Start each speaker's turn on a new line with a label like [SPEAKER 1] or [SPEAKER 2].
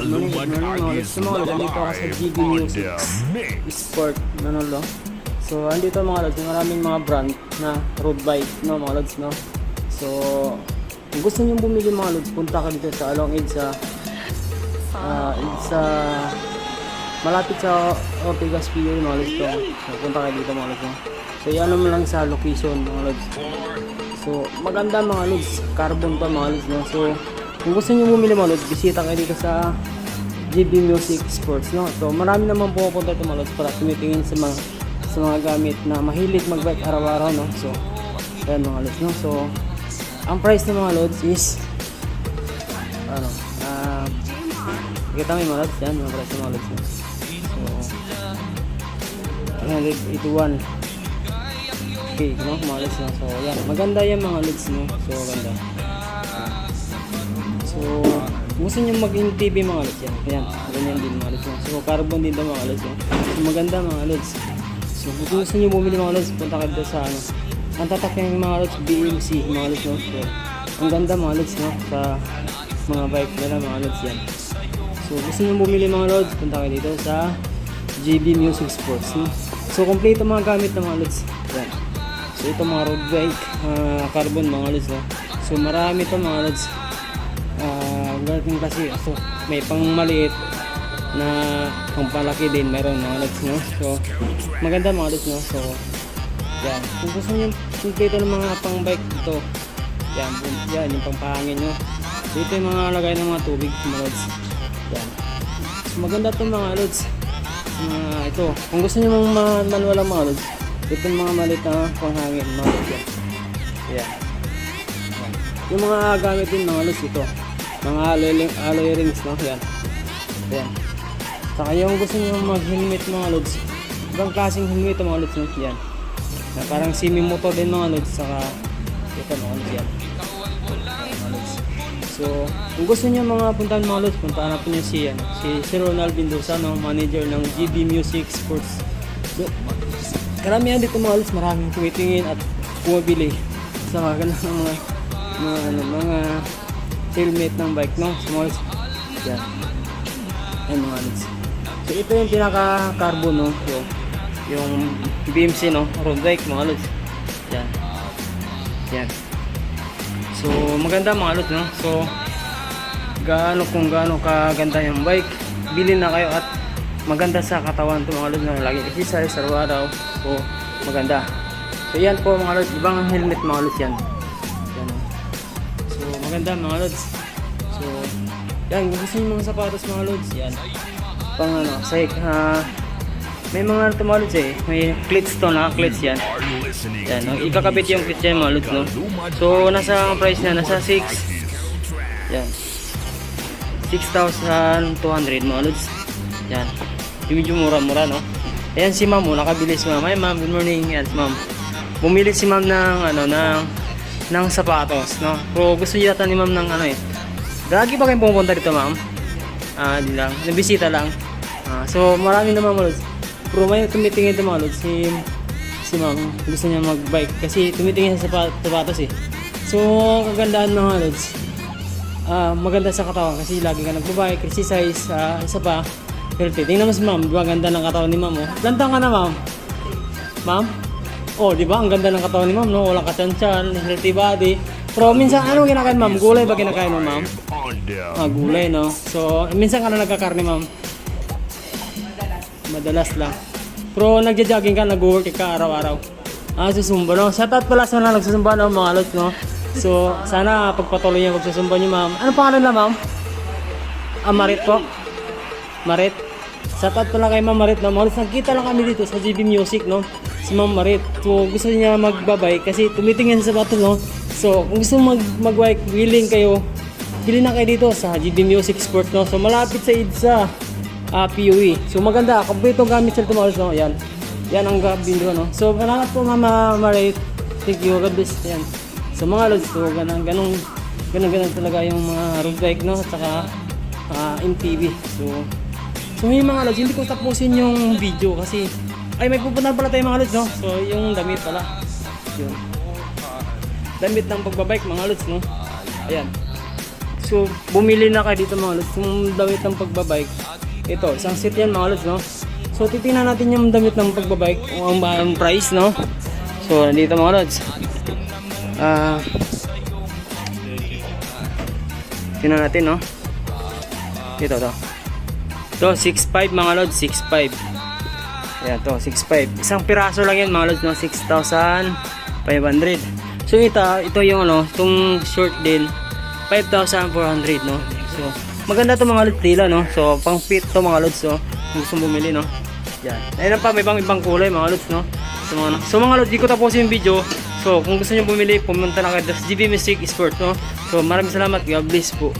[SPEAKER 1] good morning, good morning mga lods. So mga lods, andito ako sa GB Music Sport, Manolo. So andito mga lods, maraming mga brand na road bike, no mga lods, no. So kung gusto niyo bumili mga lods, punta ka dito sa Along Edge sa ah, sa malapit sa Ortigas PA mga lods to. So punta ka dito mga lods, no. So yan mo lang sa location mga lods. So, maganda mga lods. Carbon pa mga lods, no? So, kung gusto niyo bumili lods, bisita kayo dito sa GB Music Sports, no? So, marami naman pumupunta ito lods para tumitingin sa mga sa mga gamit na mahilig magbike araw-araw, no? So, ayan mga lods, no? So, ang price ng mga lods is ano, ah, kita mo yung mga lods, yan, yung price ng mga lods, no? So, 181 okay, no? Mga lods, no? So, yan. Maganda yan mga lods, no? So, ganda. So, gusto nyo mag-in-TV mga lods, yan. Ayan, ganyan din mga lods, no? So, carbon din to mga lods, no? So, maganda mga lods. So, kung gusto nyo bumili mga lods, punta ka dito sa, ano, ang tatak ng mga lods, BMC, mga lods, no? So, ang ganda mga lods, no? Sa mga bike nila, mga lods, yan. So, gusto nyo bumili mga lods, punta kayo dito sa JB Music Sports. No? So, kompleto mga gamit ng mga lods. Yan. So, ito mga road bike, ah, carbon mga lods. No? So, marami ito mga lods. Uh, ganitong kasi. So, may pang maliit na pang palaki din meron mga lods. No? So, maganda mga lods. No? So, yan. Kung gusto nyo kompleto ng mga pang bike ito, yan, yan yung pangpahangin nyo. So, ito yung mga lagay ng mga tubig mga lods. Yan. So, maganda itong mga lods. Mga ito. Kung gusto niyo mga ma- manual ang mga lods, ito yung mga malit na panghangin mga lods. Yan. Yan. Yung mga gamit din mga lods ito. Mga alloy, rings no. Yan. Yan. Saka yung gusto niyo mag-helmet mga lods. Ibang klaseng helmet mga lods no. Yan. Na parang semi-motor din mga lods. Saka ito mga lods yan. So, kung gusto niyo mga puntahan mga lods, puntahan natin niyo si, ano, si, si Ronald Mendoza, no, manager ng GB Music Sports. So, karamihan dito mga lods, maraming tumitingin at bumabili sa mga ganun ng mga, mga, ano, mga helmet ng bike, no? Lods, yan. Yan mga lods. So, ito yung pinaka-carbon, no? So, yung BMC, no? Road bike, mga lods. Yan. Yan. So, maganda mga lods, no? So, gaano kung gaano kaganda yung bike, bilhin na kayo at maganda sa katawan to mga lods, no? Lagi exercise sa araw So, maganda. So, yan po mga lods, ibang helmet mga lods. Yan. Maganda mga lods. So, yan, kung gusto nyo mga sapatos mga lods, yan. Pang ano, sa ah, may mga ito mga lods eh, may clits to na, clits yan. Yan, no? ikakabit yung clits yan mga lods, no? So, nasa price niya, nasa 6, yan. 6,200 mga lods. Yan. Yung medyo mura-mura, no? Ayan si ma'am, oh, nakabili si ma'am. Ay ma'am, good morning. Yan, si ma'am. Bumili si ma'am ng, ano, ng, ng sapatos, no? Pero gusto niya yata ni ma'am ng, ano eh. Lagi ba kayong pumunta dito, ma'am? Ah, di lang. Nabisita lang. Ah, so, marami naman mga lods. Pero may tumitingin ito mga lods. Si, si ma'am, gusto niya mag-bike. Kasi tumitingin sa sapat- sapatos eh. So, kagandahan mga lods. Ah, maganda sa katawan kasi lagi ka nagbo-bike, exercise, ah, isa pa, healthy. Tingnan mo si ma'am, di ganda ng katawan ni ma'am, oh. Taon ka na, ma'am? Ma'am? Oh, di ba? Ang ganda ng katawan ni ma'am, no? Walang katsansyan, healthy body. Pero minsan, ano kinakain, ma'am? Gulay ba kinakain mo, ma'am? Ah, gulay, no? So, minsan ka na nagkakarne, ma'am? Madalas lang. Pero nagja-jogging ka, nag-work ka araw-araw. Ah, susumba, no? Shoutout pala sa mga nagsusumba, no, mga lods, no? So, sana pagpatuloy niyo pagsusumba niyo, ma'am. Ano pangalan na, ma'am? Ah, Marit po? Marit? Shoutout pala kay Ma'am Marit, no? Lods, nagkita lang kami dito sa GB Music, no? Si Ma'am Marit. So, gusto niya magbabay kasi tumitingin sa bato, no? So, kung gusto mag mag-bike, willing kayo, bili na kayo dito sa GB Music Sport, no? So, malapit sa EDSA ah PUE. So maganda, kompleto gamit sila tumalos no. Yan. Yan ang gabi ko no. So salamat po Mama Marit. Thank you. God bless. Yan. So mga lods, so ganun ganun ganun ganun talaga yung mga road bike no at saka ah, MTV. So So yung mga lods, hindi ko tapusin yung video kasi ay may pupuntahan pala tayo mga lods no. So yung damit pala. Yun. Damit ng pagbabike mga lods no. Ayan. So bumili na kayo dito mga lods. Yung damit ng pagbabike. Ito, isang set yan mga lods, no? So, titingnan natin yung damit ng pagbabike. Kung ang, ang price, no? So, nandito mga lods. Ah... tingnan natin, no? Ito, to. To, 6.5 mga lods, 6.5. Ayan, to, 6.5. Isang piraso lang yan mga lods, no? 6,500. So, ito, ito yung ano, itong short din, 5,400, no? So, maganda to mga lods tila, no? So, pang fit to mga lods, no? Kung gusto bumili, no? Yan. Ayun pa, may ibang ibang kulay mga lods, no? So, mga, so, mga lods, di ko tapusin yung video. So, kung gusto nyo bumili, pumunta na kayo sa GB Music Sport, no? So, maraming salamat. God bless po.